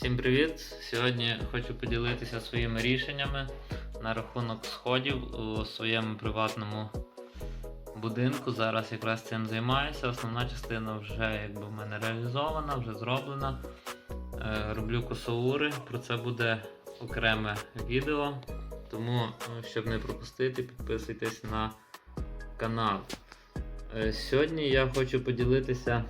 Всім привіт! Сьогодні хочу поділитися своїми рішеннями на рахунок сходів у своєму приватному будинку. Зараз якраз цим займаюся. Основна частина вже якби в мене реалізована, вже зроблена. Е, Роблю косоури, про це буде окреме відео. Тому, е, щоб не пропустити, підписуйтесь на канал. Е, Сьогодні я хочу поділитися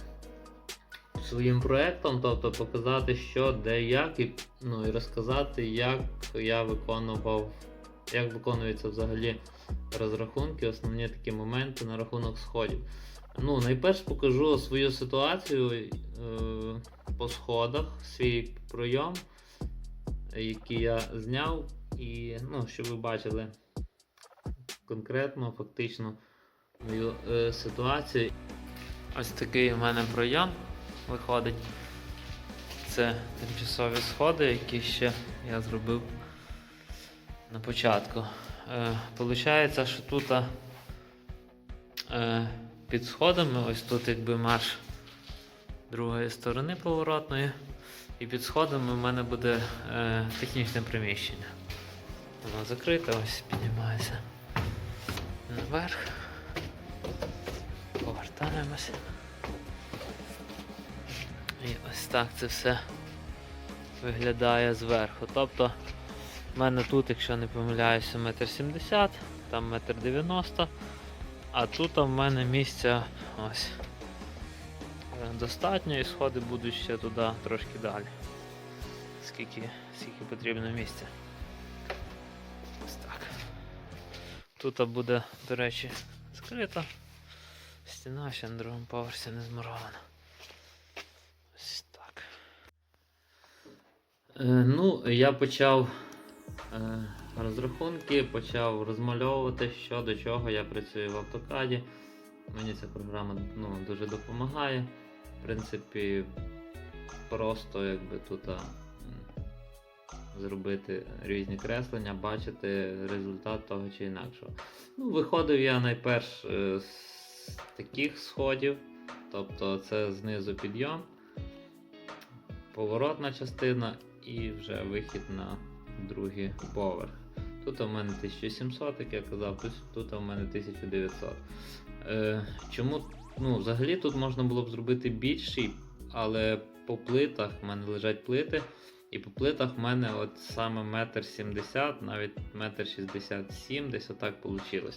своїм проектом, тобто показати, що, де, як, і, ну, і розказати, як я виконував, як виконуються взагалі розрахунки, основні такі моменти на рахунок сходів. Ну, найперш покажу свою ситуацію е, по сходах, свій пройом, який я зняв, і ну, щоб ви бачили конкретно, фактично мою е, ситуацію. Ось такий у мене пройом виходить. Це тимчасові сходи, які ще я зробив на початку. Е, Получається, що тут е, під сходами, ось тут якби марш другої сторони поворотної, і під сходами в мене буде е, технічне приміщення. Воно закрите, ось піднімається наверх. Повертаємося. І ось так це все виглядає зверху. Тобто в мене тут, якщо не помиляюся, метр сімдесят, там метр дев'яносто, а тут в мене місця ось е, достатньо і сходи будуть ще туди трошки далі. Скільки, скільки потрібно місця. Ось так. Тут буде, до речі, скрита. Стіна ще на другому поверсі не змурована. Ось так. Е, ну, я почав е, розрахунки, почав розмальовувати, що до чого я працюю в автокаді. Мені ця програма ну, дуже допомагає. В принципі, просто якби тут зробити різні креслення, бачити результат того чи інакшого. Ну, виходив я найперш е, з таких сходів, тобто це знизу підйом, поворотна частина і вже вихід на другий поверх. Тут у мене 1700, як я казав, тут, у мене 1900. Е, чому? Ну, взагалі тут можна було б зробити більший, але по плитах в мене лежать плити. І по плитах в мене от саме метр сімдесят, навіть метр шістдесят сім, десь отак вийшло.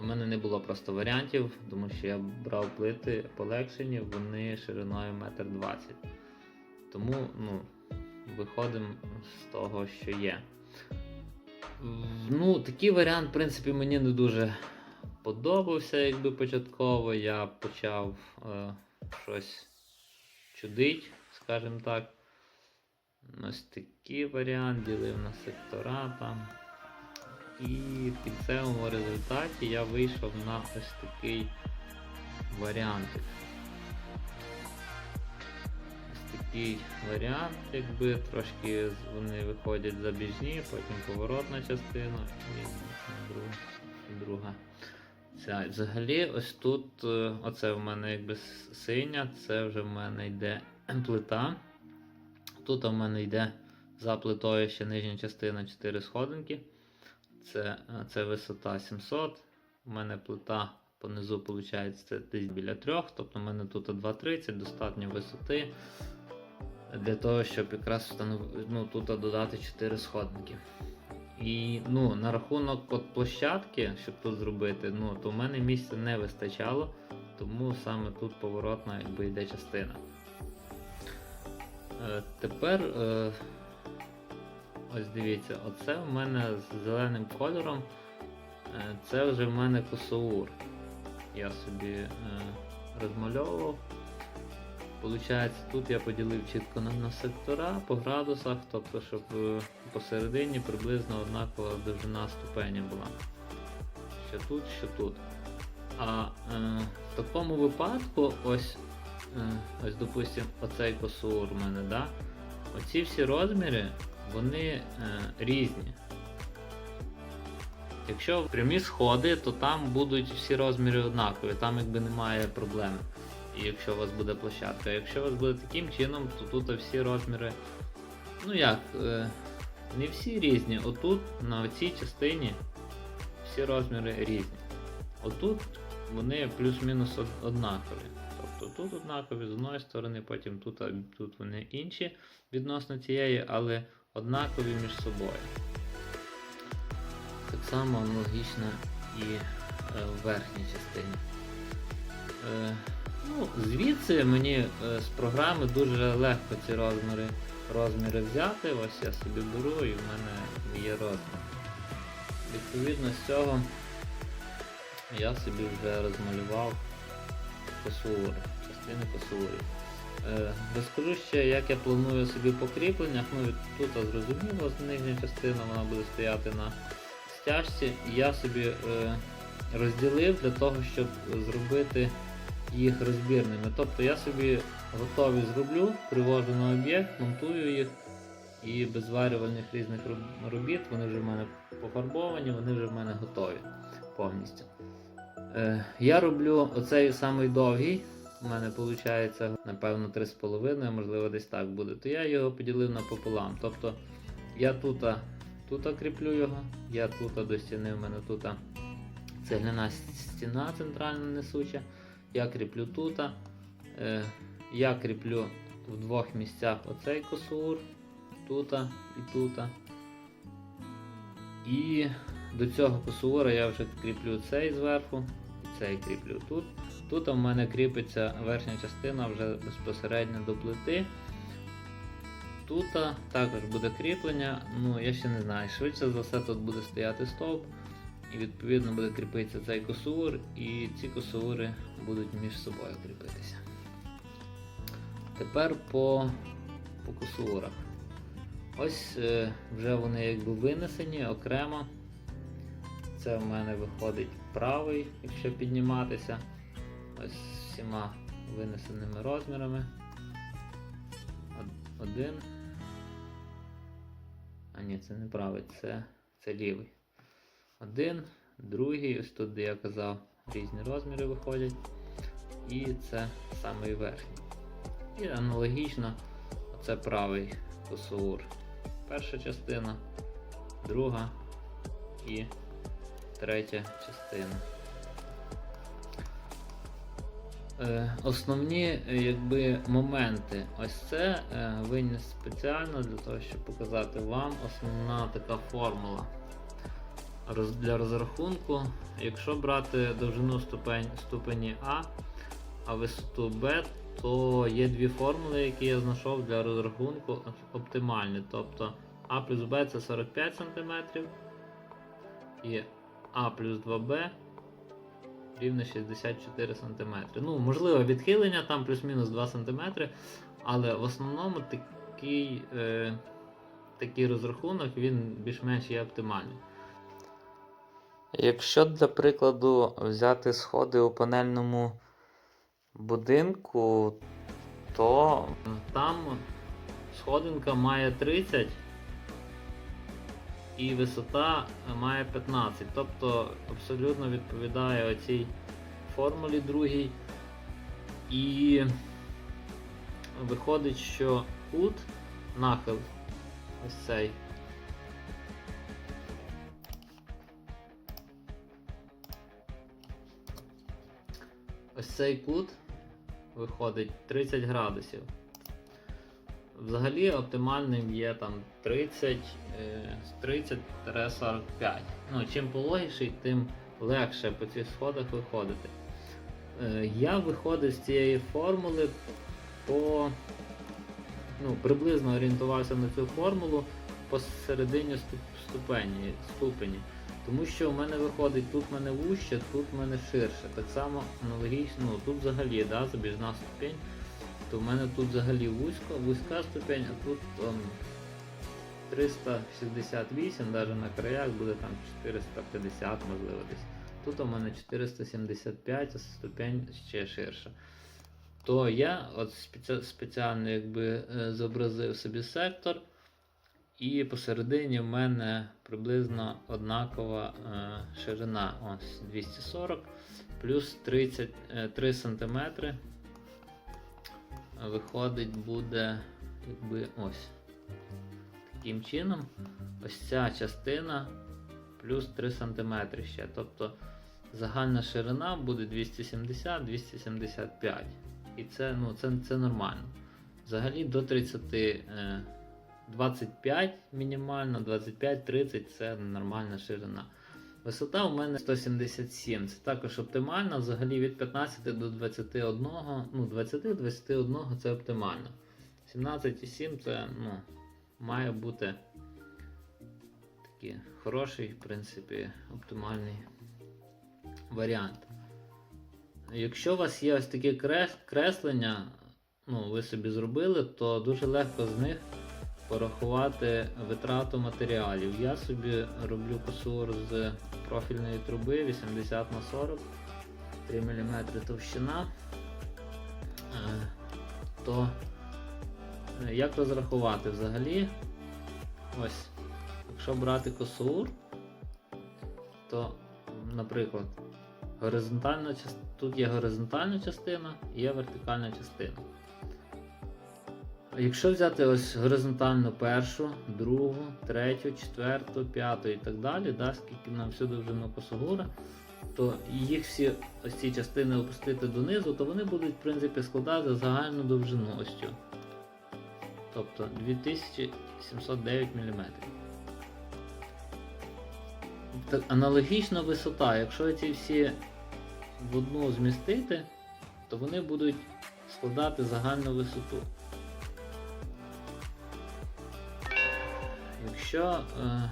У мене не було просто варіантів, тому що я брав плити полегшені, вони шириною метр двадцять. Тому ну, виходимо з того, що є. Ну, такий варіант, в принципі, мені не дуже подобався, якби початково. Я почав е, щось чудить, скажімо так. Ось такий варіант, ділив на сектора там. І в кінцевому результаті я вийшов на ось такий варіант. Такий варіант, якби трошки вони виходять забіжні, потім поворотна частина і друга. Ця. Взагалі, ось тут, е, оце в мене якби синя, це вже в мене йде плита. Тут у мене йде за плитою ще нижня частина 4 сходинки. Це, е, це висота 700. У мене плита понизу виходить десь біля 3, тобто в мене тут 2,30, достатньо висоти. Для того, щоб якраз встанов... ну, тут додати 4 сходинки. І ну, на рахунок от площадки, щоб тут зробити, ну, то в мене місця не вистачало, тому саме тут поворотна якби, йде частина. Е, тепер е, ось дивіться, оце в мене з зеленим кольором. Е, це вже в мене косоур. Я собі е, розмальовував. Получається, тут я поділив чітко на, на сектора по градусах, тобто, щоб е, посередині приблизно однакова довжина ступеня була. Що тут, що тут. А е, в такому випадку, ось, е, ось допустим, оцей косур у мене, да? оці всі розміри, вони е, різні. Якщо прямі сходи, то там будуть всі розміри однакові, там якби немає проблеми. Якщо у вас буде площадка. Якщо у вас буде таким чином, то тут всі розміри. Ну як, е, не всі різні. Отут, на цій частині, всі розміри різні. Отут вони плюс-мінус однакові. Тобто тут однакові з одної сторони, потім тут, тут вони інші відносно цієї, але однакові між собою. Так само аналогічно і е, в верхній частині. Ну, звідси мені е, з програми дуже легко ці розміри, розміри взяти. Ось я собі беру і в мене є розмір. Відповідно з цього я собі вже розмалював косури, частини косурів. Е, розкажу ще, як я планую собі по кріпленнях. Ну, тут зрозуміло, нижня частина вона буде стояти на стяжці. Я собі е, розділив для того, щоб зробити їх розбірними. Тобто я собі готові зроблю, привожу на об'єкт, монтую їх і без зварювальних різних робіт вони вже в мене пофарбовані, вони вже в мене готові повністю. Е, я роблю оцей самий довгий. У мене виходить, напевно, 3,5, можливо, десь так буде. То я його поділив напополам. Тобто я тут, тут кріплю його, я тут до стіни, в мене тут цегляна стіна центральна несуча. Я кріплю тут. Е, я кріплю в двох місцях оцей косур, тут і тут. І до цього косура я вже кріплю цей зверху цей кріплю тут. Тут у мене кріпиться верхня частина вже безпосередньо до плити. Тут також буде кріплення, ну я ще не знаю. Швидше за все тут буде стояти стовп, і відповідно буде кріпитися цей косур, і ці косури будуть між собою кріпитися. Тепер по, по косурах. Ось е, вже вони якби винесені окремо. Це в мене виходить правий, якщо підніматися. Ось всіма винесеними розмірами. Один. А ні, це не правий, це, це лівий. Один, другий, ось тут, де я казав, різні розміри виходять. І це самий верхній. І аналогічно це правий косур. Перша частина, друга і третя частина. Е, основні е, якби, моменти. Ось це е, виніс спеціально для того, щоб показати вам основна така формула для розрахунку. Якщо брати довжину ступень, ступені А, а висоту Б, то є дві формули, які я знайшов для розрахунку оптимальні. Тобто А плюс Б це 45 см і А плюс 2Б рівне 64 см. Ну, можливо, відхилення там плюс-мінус 2 см, але в основному такий, е, такий розрахунок він більш-менш є оптимальний. Якщо для прикладу взяти сходи у панельному будинку, то Там сходинка має 30 і висота має 15. Тобто абсолютно відповідає оцій формулі другій. І виходить, що кут, нахил, ось цей. Цей кут виходить 30 градусів. Взагалі оптимальним є там 30, е, 30-45. Ну, чим пологіший, тим легше по цих сходах виходити. Е, Я виходив з цієї формули по ну, приблизно орієнтувався на цю формулу посередині ступені, ступені. Тому що в мене виходить, тут в мене вужче, тут в мене ширше. Так само аналогічно, ну тут взагалі да, забіжна ступень, то в мене тут взагалі вузько, вузька ступень, а тут там 368, навіть на краях буде там 450, можливо десь. Тут у мене 475, а ступень ще ширша. То я от спеці- спеціально якби е, зобразив собі сектор. І посередині в мене приблизно однакова е, ширина. Ось 240 плюс 33 см виходить буде якби ось. Таким чином, ось ця частина плюс 3 см ще. Тобто загальна ширина буде 270-275. І це, ну, це, це нормально. Взагалі до 30, е, 25 мінімально, 25-30 це нормальна ширина. Висота у мене 177. Це також оптимально. Взагалі від 15 до 21, ну 20-21 це оптимально. 17,7 це ну, має бути такий хороший, в принципі, оптимальний варіант. Якщо у вас є ось такі крес- креслення, ну, ви собі зробили, то дуже легко з них порахувати витрату матеріалів. Я собі роблю косур з профільної труби 80 на 40 3 мм товщина. Е, То е, як розрахувати взагалі? Ось, якщо брати косур, то, наприклад, горизонтальна тут є горизонтальна частина і є вертикальна частина. Якщо взяти ось горизонтальну першу, другу, третю, четверту, п'яту і так далі, да, скільки нам всю довжину косогура, то їх всі ось ці частини опустити донизу, то вони будуть в принципі складати загальну довжину ось цю. Тобто 2709 мм. Аналогічна висота, якщо ці всі в одну змістити, то вони будуть складати загальну висоту. Якщо е,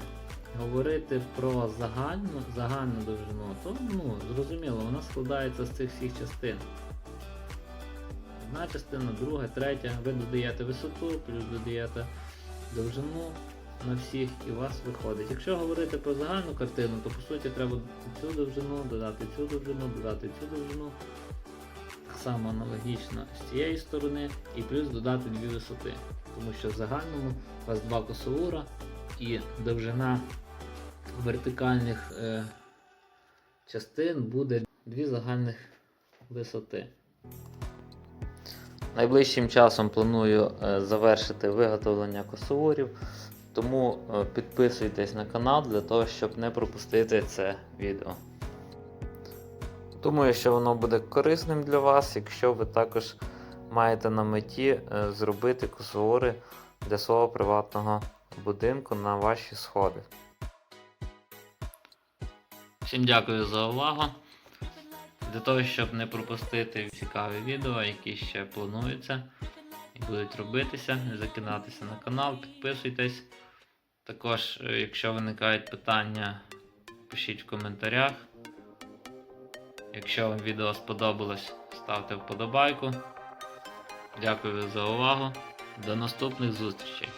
говорити про загальну, загальну довжину, то ну, зрозуміло, вона складається з цих всіх частин. Одна частина, друга, третя. Ви додаєте висоту, плюс додаєте довжину на всіх і у вас виходить. Якщо говорити про загальну картину, то по суті треба цю довжину, додати цю довжину, додати цю довжину. Само аналогічно з цієї сторони і плюс додати дві висоти. Тому що в загальному у вас два косоура і довжина вертикальних е, частин буде дві загальних висоти. Найближчим часом планую е, завершити виготовлення косоворів, тому е, підписуйтесь на канал для того, щоб не пропустити це відео. Думаю, що воно буде корисним для вас, якщо ви також маєте на меті е, зробити косовори для свого приватного будинку на ваші сходи. Всім дякую за увагу. Для того, щоб не пропустити цікаві відео, які ще плануються і будуть робитися, закидатися на канал, підписуйтесь. Також, е, якщо виникають питання, пишіть в коментарях. Якщо вам відео сподобалось, ставте вподобайку. Дякую за увагу. До наступних зустрічей!